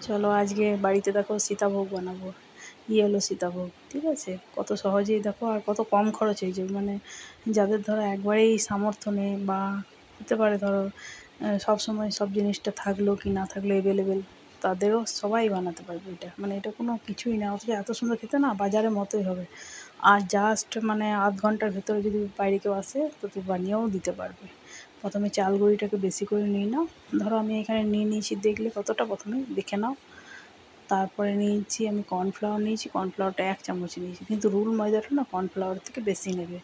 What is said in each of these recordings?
চলো আজকে বাড়িতে দেখো সীতাভোগ বানাবো। ইয়ে হলো সীতাভোগ, ঠিক আছে? কত সহজেই দেখো আর কত কম খরচ হয়ে হয়েছে মানে যাদের ধরো একবারেই সামর্থ্য নেই বা হতে পারে ধরো সব সময় সব জিনিসটা থাকল কি না থাকলেও অ্যাভেলেবেল তাদেরও সবাই বানাতে পারবে এটা। মানে এটা কোনো কিছুই না, অথচ এত সুন্দর খেতে না বাজারের মতোই হবে। আর জাস্ট মানে আধ ঘণ্টার ভেতরে যদি বাইরে কেউ আসে, তো তুই বানিয়েও দিতে পারবে। প্রথমে চাল গুঁড়িটাকে বেশি করে নিয়ে নাও। ধরো আমি এখানে নিয়ে নিয়েছি, দেখলে কতটা প্রথমে দেখে নাও। তারপরে নিয়েছি আমি কর্নফ্লাওয়ার নিয়েছি, কর্নফ্লাওয়ারটা এক চামচ নিয়েছি। কিন্তু রুল ময়দাটা না কর্নফ্লাওয়ার থেকে বেশি নেবে।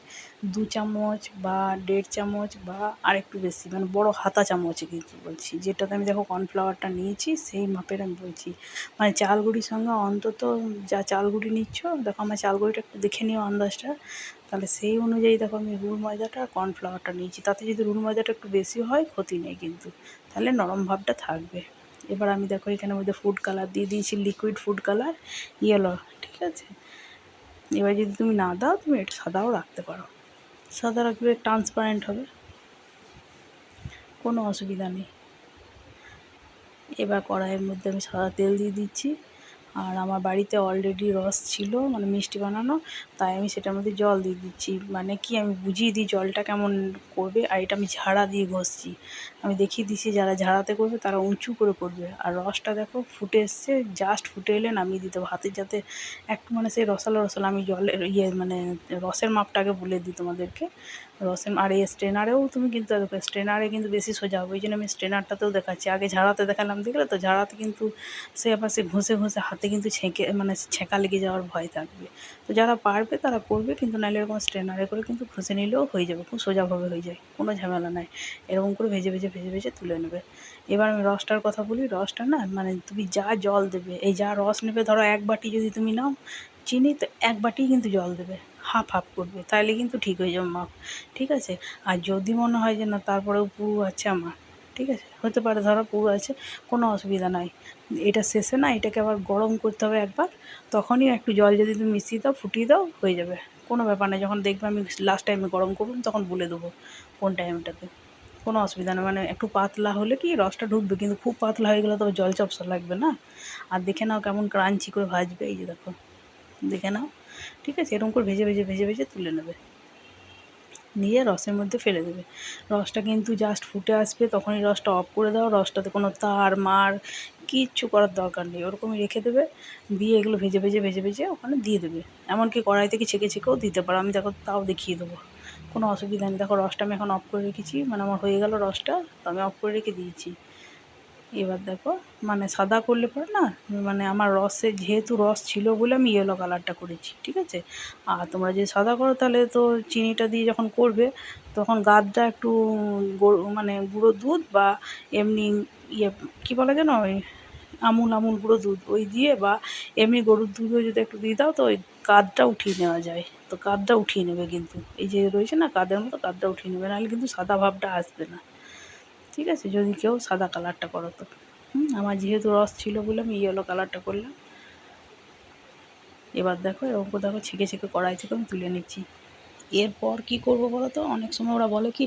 দু চামচ বা দেড় চামচ বা আরেকটু বেশি মানে বড় হাতা চামচে কিন্তু বলছি। যেটাতে আমি দেখো কর্নফ্লাওয়ারটা নিয়েছি, সেই মাপের আমি বলছি। মানে চাল গুঁড়ির সঙ্গে অন্তত যা চাল গুঁড়ি নিচ্ছ, দেখো আমার চাল গুঁড়িটা একটু দেখে নিও আন্দাজটা। তাহলে সেই অনুযায়ী দেখো আমি রুল ময়দাটা আর কর্নফ্লাওয়ারটা নিয়েছি। তাতে যদি রুল ময়দাটা একটু বেশি হয়, ক্ষতি নেই কিন্তু। তাহলে নরম ভাবটা থাকবে। এবার আমি দেখো এখানে মধ্যে ফুড কালার দিয়ে দিয়েছি লিকুইড ফুড কালার ইয়েলো ঠিক আছে? এবার যদি তুমি না দাও, তুমি এটা সাদাও রাখতে পারো। সাদা রাখবে ট্রান্সপারেন্ট হবে। কোনো অসুবিধা নেই। এবার কড়াইয়ের মধ্যে আমি সাদা তেল দিয়ে দিচ্ছি। আর আমার বাড়িতে অলরেডি রস ছিল মানে মিষ্টি বানানো, তাই আমি সেটার মধ্যে জল দিয়ে দিচ্ছি। মানে কি আমি বুঝিয়ে দিই জলটা কেমন করবে, আর এটা আমি ঝাড়া দিয়ে ঘষছি। আমি দেখিয়ে দিচ্ছি যারা ঝাড়াতে করবে তারা উঁচু করে করবে। আর রসটা দেখো ফুটে এসছে জাস্ট ফুটে এলে নামিয়ে দিতে হবে যাতে একটু মানে সেই রসালো রসালো, আমি জলের ইয়ে মানে রসের মাপটা আগে বলে দিই তোমাদেরকে। রসের, আর এই স্ট্রেনারেও তুমি কিন্তু দেখো, স্ট্রেনারে কিন্তু বেশি সোজা হবে। ওই জন্য আমি স্ট্রেনারটাতেও দেখাচ্ছি। আগে ঝাড়াতে দেখালাম, দেখলে তো ঝাড়াতে কিন্তু সে আবার সে ঘষে ঘষে হাতে কিন্তু ছেঁকে মানে ছেঁকা লেগে যাওয়ার ভয় থাকবে। তো যারা পারবে তারা করবে, কিন্তু নাহলে এরকম স্ট্রেনারে করে কিন্তু ঘষে নিলেও হয়ে যাবে, খুব সোজাভাবে হয়ে যায়, কোনো ঝামেলা নাই। এরকম করে ভেজে ভেজে ভেজে ভেজে তুলে নেবে। এবার আমি রসটার কথা বলি, রসটা না মানে তুমি যা জল দেবে, এই যা রস নেবে, ধরো এক বাটি যদি তুমি নাও, চিনি তো এক বাটি কিন্তু জল দেবে, হাফ হাফ করবে তাহলে কিন্তু ঠিক হয়ে যাবে মাপ, ঠিক আছে? আর যদি মনে হয় যে না, তারপরেও পুরো আছে আমার ঠিক আছে? হতে পারে ধরো পুরো আছে, কোনো অসুবিধা নাই। এটা শেষে না এটাকে আবার গরম করতে হবে একবার, তখনই একটু জল যদি তুমি মিশিয়ে দাও, ফুটিয়ে দাও, হয়ে যাবে। কোনো ব্যাপার নেই, যখন দেখবে আমি লাস্ট টাইমে গরম করব, তখন বলে দেবো কোন টাইমটাতে কোনো অসুবিধা নেই মানে একটু পাতলা হলে কি রসটা ঢুকবে, কিন্তু খুব পাতলা হয়ে গেলে তবে জল চপসা লাগবে না। আর দেখে নাও কেমন ক্রাঞ্চি করে ভাজবে, এই যে দেখো। দেখে নাও, ঠিক আছে? এরকম করে ভেজে ভেজে ভেজে ভেজে তুলে নেবে। নিয়ে রসের মধ্যে ফেলে দেবে। রসটা কিন্তু জাস্ট ফুটে আসবে, তখনই রসটা অফ করে দাও। রসটাতে কোনো তার, মার, কিচ্ছু করার দরকার নেই। ওরকমই রেখে দেবে। দিয়ে এগুলো ভেজে ভেজে ভেজে ভেজে ওখানে দিয়ে দেবে। এমনকি কড়াই থেকে ছেঁকে ছেঁকেও দিতে পারো। আমি দেখো তাও দেখিয়ে দেবো। কোনো অসুবিধা নেই। দেখো রসটা আমি এখন অফ করে রেখেছি। মানে আমার হয়ে গেল রসটা, তো আমি অফ করে রেখে দিয়েছি। এবার দেখো মানে সাদা করলে পরে না মানে আমার রসে যেহেতু রস ছিল বলে আমি ইয়েলো কালারটা করেছি, ঠিক আছে? আর তোমরা যদি সাদা করো তাহলে তো চিনিটা দিয়ে যখন করবে, তখন গাদটা একটু মানে গুঁড়ো দুধ বা এমনি ইয়ে কী বলা যেন ওই আমুল আমুল গুঁড়ো দুধ, ওই দিয়ে বা এমনি গরুর দুধও যদি একটু দিয়ে দাও তো ওই কাদটা উঠিয়ে নেওয়া যায়। তো কাদটা উঠিয়ে নেবে কিন্তু, এই যে রয়েছে না কাদের মতো কাদটা উঠিয়ে নেবে, নাহলে কিন্তু সাদা ভাবটা আসবে না। ঠিক আছে, যদি কেউ সাদা কালারটা করো তো। আমার যেহেতু রস ছিল বলে আমি ইয়েলো কালারটা করলাম। এবার দেখো, এরকম দেখো, ছেঁকে ছেঁকে কড়াই থেকে আমি তুলে নিচ্ছি। এরপর কী করব বলো তো? অনেক সময় ওরা বলে কি,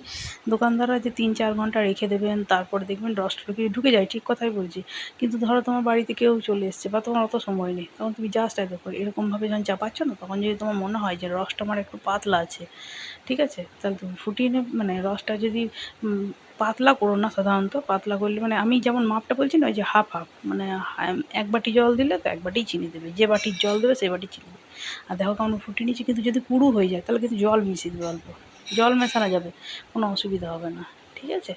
দোকানদাররা যে তিন চার ঘণ্টা রেখে দেবেন, তারপর দেখবেন রসটা ঢুকে ঢুকে যায়, ঠিক কথাই বলছি। কিন্তু ধরো তোমার বাড়িতে কেউ চলে এসছে বা তোমার অত সময় নেই, তখন তুমি জাস্ট দেখো, এরকমভাবে যখন চাপাচ্ছ না, তখন যদি তোমার মনে হয় যে রসটা আমার একটু পাতলা আছে, ঠিক আছে? তাহলে তুমি ফুটিয়ে নেবে মানে রসটা যদি পাতলা করো না সাধারণত, পাতলা করলে মানে আমি যেমন মাপটা বলছি না, ওই যে হাফ হাফ মানে এক বাটি জল দিলে তো এক বাটিই চিনি দেবে, যে বাটির জল দেবে সেই বাটি চিনি দেবে। আর দেখো কেমন ফুটিয়ে নিচ্ছি কিন্তু যদি পুরু হয়ে যায়, তাহলে কিন্তু জল মিশিয়ে দেবে অল্প, জল মেশানো যাবে, কোনো অসুবিধা হবে না, ঠিক আছে?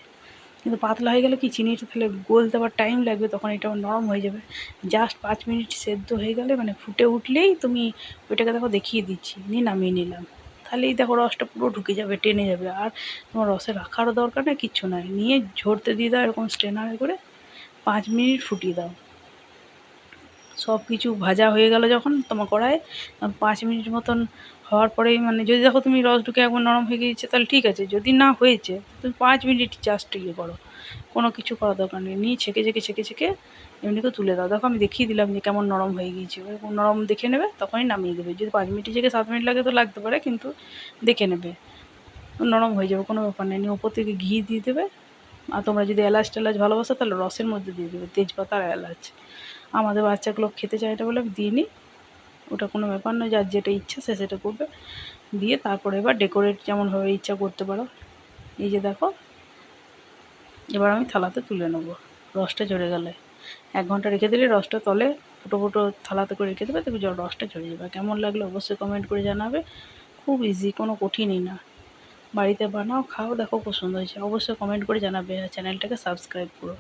কিন্তু পাতলা হয়ে গেলে কি, চিনিটা তাহলে গলতে আবার টাইম লাগবে, তখন এটা নরম হয়ে যাবে। জাস্ট পাঁচ মিনিট সেদ্ধ হয়ে গেলে মানে ফুটে উঠলেই তুমি ওইটাকে দেখো দেখিয়ে দিচ্ছি, নিয়ে নামিয়ে নিলাম। তাহলেই দেখো রসটা পুরো ঢুকে যাবে, টেনে যাবে। আর তোমার রসে রাখারও দরকার নেই, কিচ্ছু নয় নিয়ে ঝরতে দিয়ে দাও এরকম স্ট্রেনারে করে, পাঁচ মিনিট ফুটিয়ে দাও। সব কিছু ভাজা হয়ে গেল যখন তোমার কড়ায় পাঁচ মিনিট মতন হওয়ার পরেই মানে যদি দেখো তুমি রস ঢুকে একবার নরম হয়ে গিয়েছে, তাহলে ঠিক আছে। যদি না হয়েছে, তুমি পাঁচ মিনিট জাস্ট ইয়ে করো। কোনো কিছু করার দরকার নেই। নিয়ে ছেঁকে ছেঁকে ছেঁকে ছেঁকে এমনি করে তুলে দাও। দেখো আমি দেখিয়ে দিলাম যে কেমন নরম হয়ে গিয়েছে। নরম দেখে নেবে, তখনই নামিয়ে দেবে। যদি পাঁচ মিনিট জায়গায় সাত মিনিট লাগে তো লাগতে পারে, কিন্তু দেখে নেবে। নরম হয়ে যাবে, কোনো ব্যাপার নেই। নিয়ে ওপর থেকে ঘি দিয়ে দেবে। আর তোমরা যদি এলাচ টেলাচ ভালোবাসো, তাহলে রসের মধ্যে দিয়ে দেবে। তেজপাতা আর এলাচ। আমাদের বাচ্চাগুলো খেতে চায় এটা বলে আমি দিইনি ওটা কোনো ব্যাপার নয়, যার যেটা ইচ্ছা সে সেটা করবে। দিয়ে তারপরে এবার ডেকোরেট যেমনভাবে ইচ্ছা করতে পারো। এই যে দেখো, এবার আমি থালাতে তুলে নেব। রসটা ঝরে গেলে। এক ঘণ্টা রেখে দিলে রসটা তলে ফুটো ফুটো থালাতে করে রেখে দেবে তবে জল রসটা ঝরে যাবে। কেমন লাগল অবশ্যই কমেন্ট করে জানাবে। খুব ইজি কোনো কঠিনই না। বাড়িতে বানাও, খাও, দেখো খুব সুন্দর হয়েছে। অবশ্যই কমেন্ট করে জানাবে আর চ্যানেলটাকে সাবস্ক্রাইব করো।